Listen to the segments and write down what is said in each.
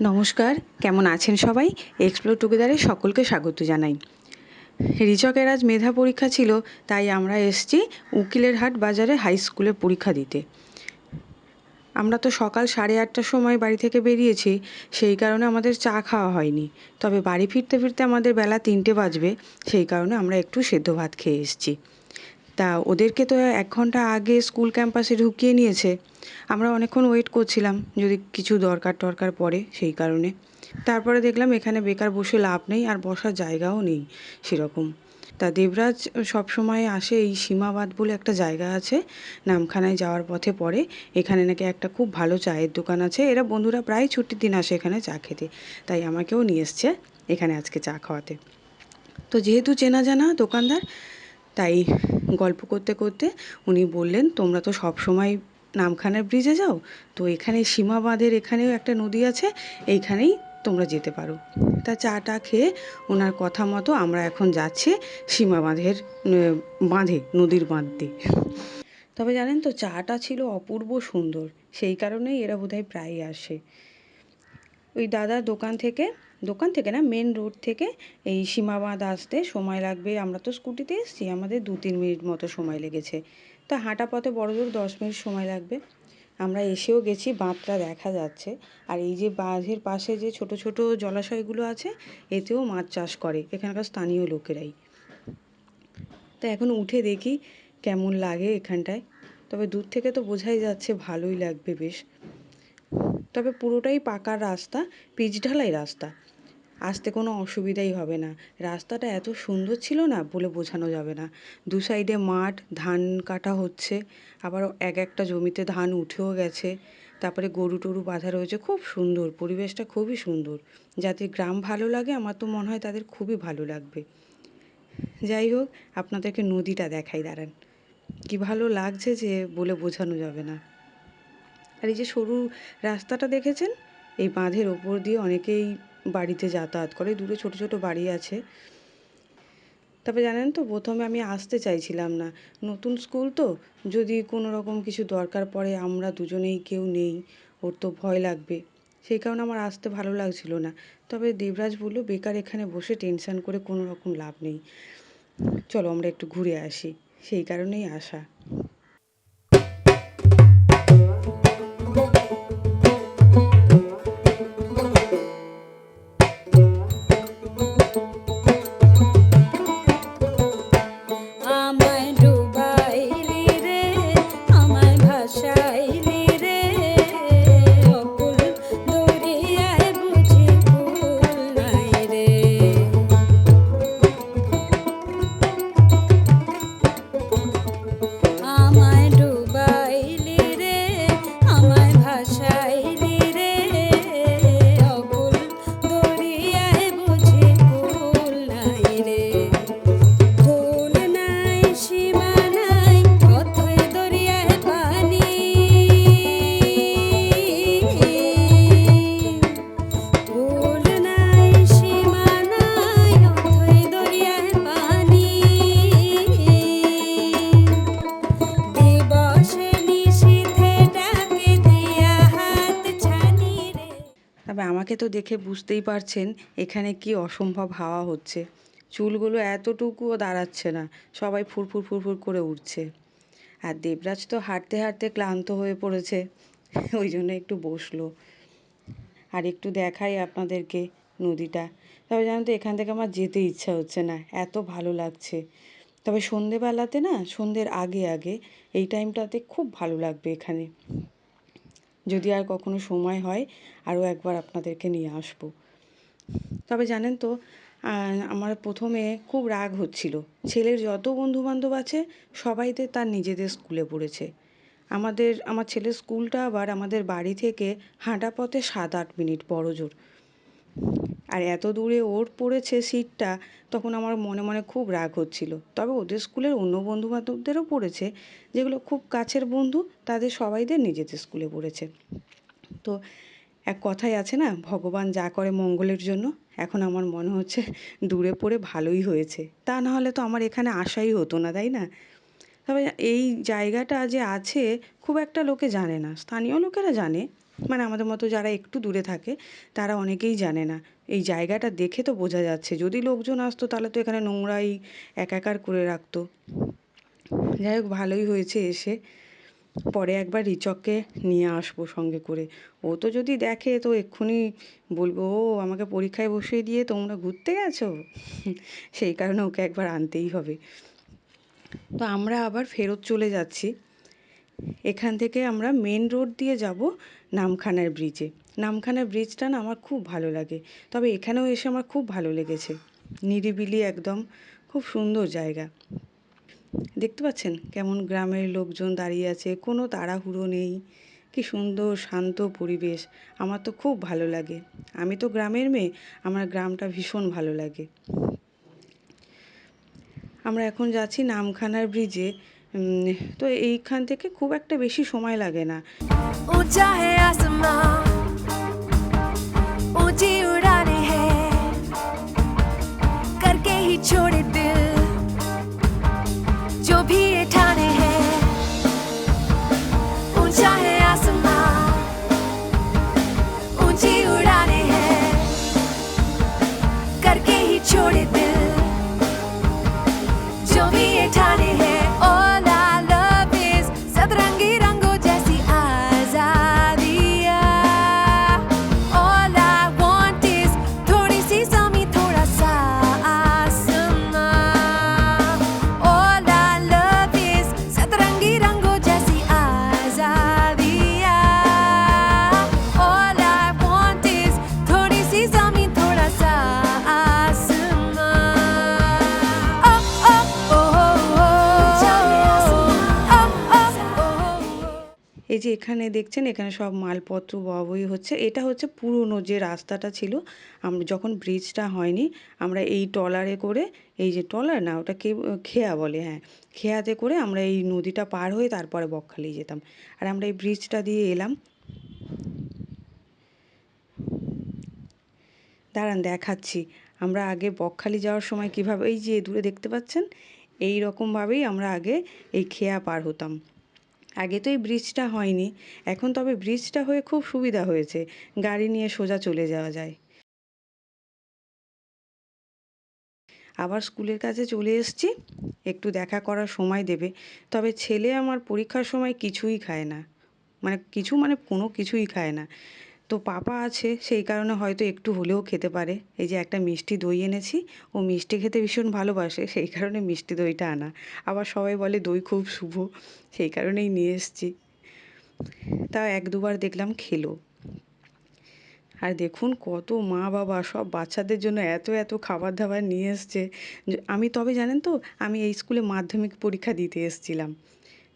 নমস্কার, কেমন আছেন সবাই? এক্সপ্লোর টুগেদারে সকলকে স্বাগত জানাই। রিচকের আজ মেধা পরীক্ষা ছিল, তাই আমরা এসছি উকিলের হাট বাজারে হাই স্কুলে পরীক্ষা দিতে। আমরা তো সকাল সাড়ে আটটার সময় বাড়ি থেকে বেরিয়েছি, সেই কারণে আমাদের চা খাওয়া হয়নি। তবে বাড়ি ফিরতে ফিরতে আমাদের বেলা তিনটে বাজবে, সেই কারণে আমরা একটু সেদ্ধ ভাত খেয়ে এসেছি। তা ওদেরকে তো এক ঘণ্টা আগে স্কুল ক্যাম্পাসে ঢুকিয়ে নিয়েছে। আমরা অনেকক্ষণ ওয়েট করছিলাম, যদি কিছু দরকার টরকার পড়ে সেই কারণে। তারপরে দেখলাম এখানে বেকার বসে লাভ নেই আর বসার জায়গাও নেই সেরকম। তা দেবরাজ সবসময় আসে এই সীমাবাদ বলে একটা জায়গা আছে, নামখানায় যাওয়ার পথে পড়ে। এখানে নাকি একটা খুব ভালো চায়ের দোকান আছে, এরা বন্ধুরা প্রায় ছুটির দিন আসে এখানে চা খেতে, তাই আমাকেও নিয়ে এসছে এখানে আজকে চা খাওয়াতে। তো যেহেতু চেনা জানা দোকানদার, তাই গল্প করতে করতে উনি বললেন, তোমরা তো সব সময় নামখানার ব্রিজে যাও, তো এখানে সীমা বাঁধের এখানেও একটা নদী আছে, এইখানেই তোমরা যেতে পারো। তা চাটা খেয়ে ওনার কথা মতো আমরা এখন যাচ্ছি সীমা বাঁধের বাঁধে, নদীর বাঁধ দিয়ে। তবে জানেন তো চাটা ছিল অপূর্ব সুন্দর, সেই কারণেই এরা বোধহয় প্রায়ই আসে। ওই দাদার দোকান থেকে দোকান থেকে না মেন রোড থেকে এই সীমাবাঁধ আসতে সময় লাগবে। আমরা তো স্কুটিতে এসেছি, আমাদের দু তিন মিনিট মতো সময় লেগেছে। তা হাঁটা পথে বড় জোর দশ মিনিট সময় লাগবে। আমরা এসেও গেছি, বাঁধটা দেখা যাচ্ছে। আর এই যে বাঁধের পাশে যে ছোট ছোট জলাশয়গুলো আছে, এতেও মাছ চাষ করে এখানকার স্থানীয় লোকেরাই। তা এখন উঠে দেখি কেমন লাগে এখানটায়। তবে দূর থেকে তো বোঝাই যাচ্ছে ভালোই লাগবে বেশ। তবে পুরোটাই পাকার রাস্তা, পিচ ঢালাই রাস্তা। আসতে কোনো অসুবিধাই হবে না। রাস্তাটা এত সুন্দর ছিল না বলে বোঝানো যাবে না। দু সাইডে মাঠ, ধান কাটা হচ্ছে, আবার এক একটা জমিতে ধান উঠেও গেছে। তারপরে গরু টরু বাঁধা রয়েছে, খুব সুন্দর, পরিবেশটা খুবই সুন্দর। যাদের গ্রাম ভালো লাগে, আমার তো মনে হয় তাদের খুবই ভালো লাগবে। যাই হোক, আপনাদেরকে নদীটা দেখাই, দাঁড়ান। কি ভালো লাগছে যে বলে বোঝানো যাবে না। আর এই যে সরু রাস্তাটা দেখেছেন? এই বাঁধের ওপর দিয়ে অনেকেই বাড়িতে যাতায়াত করে। দূরে ছোট ছোট বাড়ি আছে। তবে জানেন তো, প্রথমে আমি আসতে চাইছিলাম না। নতুন স্কুল তো, যদি কোনো রকম কিছু দরকার পড়ে, আমরা দুজনেই কেউ নেই, ওর তো ভয় লাগবে। সেই কারণে আমার আসতে ভালো লাগছিল না। তবে দেবরাজ বলল, বেকার এখানে বসে টেনশান করে কোনো রকম লাভ নেই। চলো আমরা একটু ঘুরে আসি। সেই কারণেই আসা। দেখে বুঝতেই পারছেন এখানে কি অসম্ভব হাওয়া হচ্ছে। চুলগুলো এতটুকুও দাঁড়াচ্ছে না, সবাই ফুরফুর ফুরফুর করে উঠছে। আর দেবরাজ তো হাঁটতে হাঁটতে ক্লান্ত হয়ে পড়েছে, ওই জন্য একটু বসল। আর একটু দেখাই আপনাদেরকে নদীটা। তবে জানেন তো, এখান থেকে আমার যেতে ইচ্ছা হচ্ছে না, এত ভালো লাগছে। তবে সন্ধেবেলাতে না, সন্ধ্যের আগে আগে এই টাইমটাতে খুব ভালো লাগবে এখানে। যদি আর কখনো সময় হয়, আরও একবার আপনাদেরকে নিয়ে আসব। তবে জানেন তো আমার প্রথমে খুব রাগ হচ্ছিল। ছেলের যত বন্ধুবান্ধব আছে, সবাইতে তার নিজেদের স্কুলে পড়েছে। আমাদের, আমার ছেলের স্কুলটা আবার আমাদের বাড়ি থেকে হাঁটা পথে সাত আট মিনিট বড় জোর আর এত দূরে ওর পড়েছে সিটটা, তখন আমার মনে মনে খুব রাগ হচ্ছিল। তবে ওদের স্কুলের অন্য বন্ধু বান্ধবদেরও পড়েছে, যেগুলো খুব কাছের বন্ধু, তাদের সবাইদের নিজেদের স্কুলে পড়েছে। তো এক কথাই আছে না, ভগবান যা করে মঙ্গলের জন্য, এখন আমার মনে হচ্ছে দূরে পড়ে ভালোই হয়েছে। তা না হলে তো আমার এখানে আসাই হতো না, তাই না? তবে এই জায়গাটা যে আছে, খুব একটা লোকে জানে না। স্থানীয় লোকেরা জানে মানে আমাদের মতো যারা একটু দূরে থাকে, তারা অনেকেই জানে না। এই জায়গাটা দেখে তো বোঝা যাচ্ছে। যদি লোকজন আসতো, তাহলে তো এখানে নোংরাই একাকার করে রাখতো। যাই হোক, ভালোই হয়েছে এসে। পরে একবার রিচককে নিয়ে আসব সঙ্গে করে। ও তো যদি দেখে, তো এক্ষুনি বলব, ও, আমাকে পরীক্ষায় বসিয়ে দিয়ে তোমরা ঘুরতে গেছো? সেই কারণে ওকে একবার আনতেই হবে। তো আমরা আবার ফেরত চলে যাচ্ছি। এখান থেকে আমরা মেন রোড দিয়ে যাব নামখানার ব্রিজে নামখানা ব্রিজটা না আমার খুব ভালো লাগে। তবে এখানেও এসে আমার খুব ভালো লেগেছে। নিরিবিলি একদম খুব সুন্দর জায়গা। দেখতে পাচ্ছেন কেমন গ্রামের লোকজন দাঁড়িয়ে আছে, কোনো তাড়াহুড়ো নেই। কি সুন্দর শান্ত পরিবেশ, আমার তো খুব ভালো লাগে। আমি তো গ্রামের মেয়ে, আমার গ্রামটা ভীষণ ভালো লাগে। আমরা এখন যাচ্ছি নামখানার ব্রিজে তো এইখান থেকে খুব একটা বেশি সময় লাগে না। যে এখানে দেখছেন, এখানে সব মালপত্র বই হচ্ছে। এটা হচ্ছে পুরনো যে রাস্তাটা ছিল আমরা যখন ব্রিজটা হয়নি, আমরা এই ট্রলারে করে, এই যে ট্রলার না, ওটা কে, খেয়া বলে হ্যাঁ খেয়াতে করে আমরা এই নদীটা পার হয়ে তারপরে বকখালি যেতাম। আর আমরা এই ব্রিজটা দিয়ে এলাম। দাঁড়ান, দেখাচ্ছি। আমরা আগে বকখালি যাওয়ার সময় কীভাবে, এই যে দূরে দেখতে পাচ্ছেন, এই রকমভাবেই আমরা আগে এই খেয়া পার হতাম। আগে তো এই ব্রিজটা হয়নি, এখন তবে ব্রিজটা হয়ে খুব সুবিধা হয়েছে, গাড়ি নিয়ে সোজা চলে যাওয়া যায়। আবার স্কুলের কাছে চলে এসছি, একটু দেখা করার সময় দেবে, তবে ছেলে আমার পরীক্ষার সময় কিছুই খায় না মানে কিছু মানে কোনো কিছুই খায় না। তো পাপা আছে, সেই কারণে হয়তো একটু হলেও খেতে পারে। এই যে একটা মিষ্টি দই এনেছি, ও মিষ্টি খেতে ভীষণ ভালোবাসে, সেই কারণে মিষ্টি দইটা আনা। আবার সবাই বলে দই খুব শুভ, সেই কারণেই নিয়ে এসেছি। তা এক দুবার দেখলাম খেলো। আর দেখুন কত মা বাবা, সব বাচ্চাদের জন্য এত এত খাবার দাবার নিয়ে এসছে। আমি তবে জানেন তো, আমি এই স্কুলে মাধ্যমিক পরীক্ষা দিতে এসেছিলাম।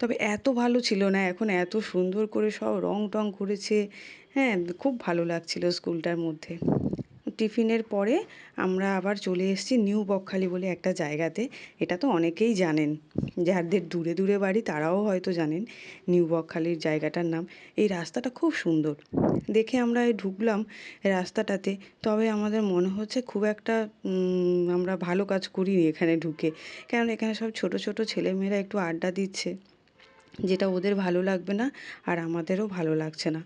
তবে এত ভালো ছিল না, এখন এত সুন্দর করে সব রং টং করেছে হ্যাঁ খুব ভালো লাগছিল স্কুলটার মধ্যে। টিফিনের পরে আমরা আবার চলে এসেছি নিউ বকখালি বলে একটা জায়গাতে। এটা তো অনেকেই জানেন। যাদের দূরে দূরে বাড়ি তারাও হয়তো জানেন নিউ বকখালির জায়গাটার নাম। এই রাস্তাটা খুব সুন্দর। দেখে আমরা এই ঢুকলাম রাস্তাটাতে। তবে আমাদের মনে হচ্ছে খুব একটা আমরা ভালো কাজ করিনি এখানে ঢুকে। কারণ এখানে সব ছোট ছোট ছেলেমেয়েরা একটু আড্ডা দিচ্ছে। যেটা ওদের ভালো লাগবে না আর আমাদেরও ভালো লাগছে না।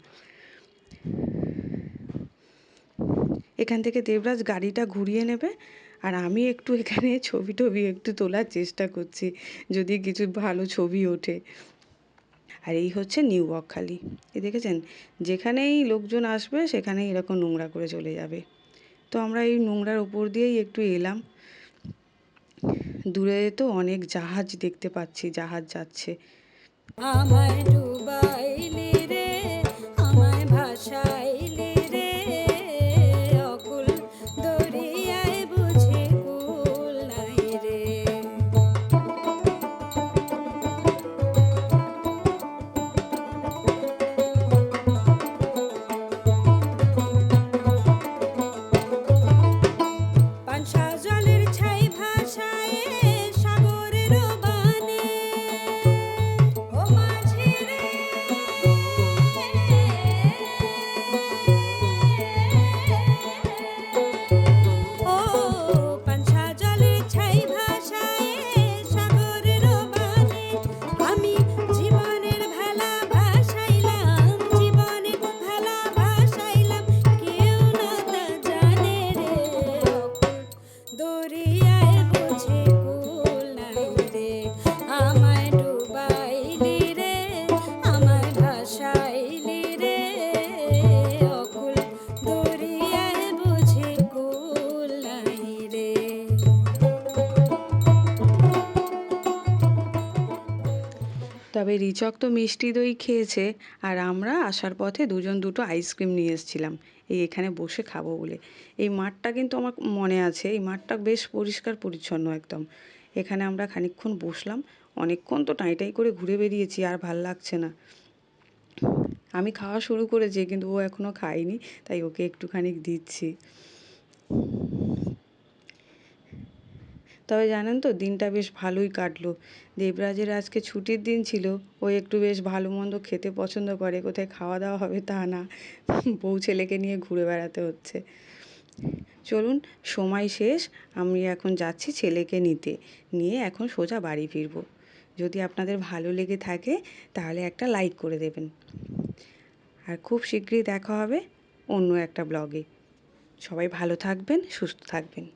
এখান থেকে দেবরাজ গাড়িটা ঘুরিয়ে নেবে আর আমি একটু এখানে ছবি টবি একটু তোলার চেষ্টা করছি, যদি কিছু ভালো ছবি ওঠে। আর এই হচ্ছে নিউ বকখালি এ দেখেছেন? যেখানেই লোকজন আসবে, সেখানেই এরকম নোংরা করে চলে যাবে। তো আমরা এই নোংরার ওপর দিয়েই একটু এলাম। দূরে তো অনেক জাহাজ দেখতে পাচ্ছি, জাহাজ যাচ্ছে। আমায় ডুবাইলি রিচক তো মিষ্টি দই খেয়েছে আর আমরা আসার পথে দুজন দুটো আইসক্রিম নিয়ে এসেছিলাম। এই এখানে বসে খাব বলে। এই মাঠটা কিন্তু আমার মনে আছে, এই মাঠটা বেশ পরিষ্কার পরিচ্ছন্ন একদম। এখানে আমরা খানিকক্ষণ বসলাম, অনেকক্ষণ তো টাই টাই করে ঘুরে বেরিয়েছি, আর ভালো লাগছে না। আমি খাওয়া শুরু করেছি কিন্তু ও এখনও খায়নি, তাই ওকে একটুখানি দিচ্ছি। তবে জানেন তো, দিনটা বেশ ভালোই কাটলো। দেবরাজের আজকে ছুটির দিন ছিল, ও একটু বেশ ভালো মন্দ খেতে পছন্দ করে, কোথায় খাওয়া দাওয়া হবে তা না। বউ ছেলেকে নিয়ে ঘুরে বেড়াতে হচ্ছে। চলুন, সময় শেষ, আমি এখন যাচ্ছি ছেলেকে নিতে। নিয়ে এখন সোজা বাড়ি ফিরবো। যদি আপনাদের ভালো লেগে থাকে, তাহলে একটা লাইক করে দেবেন। আর খুব শীঘ্রই দেখা হবে অন্য একটা ব্লগে। সবাই ভালো থাকবেন, সুস্থ থাকবেন।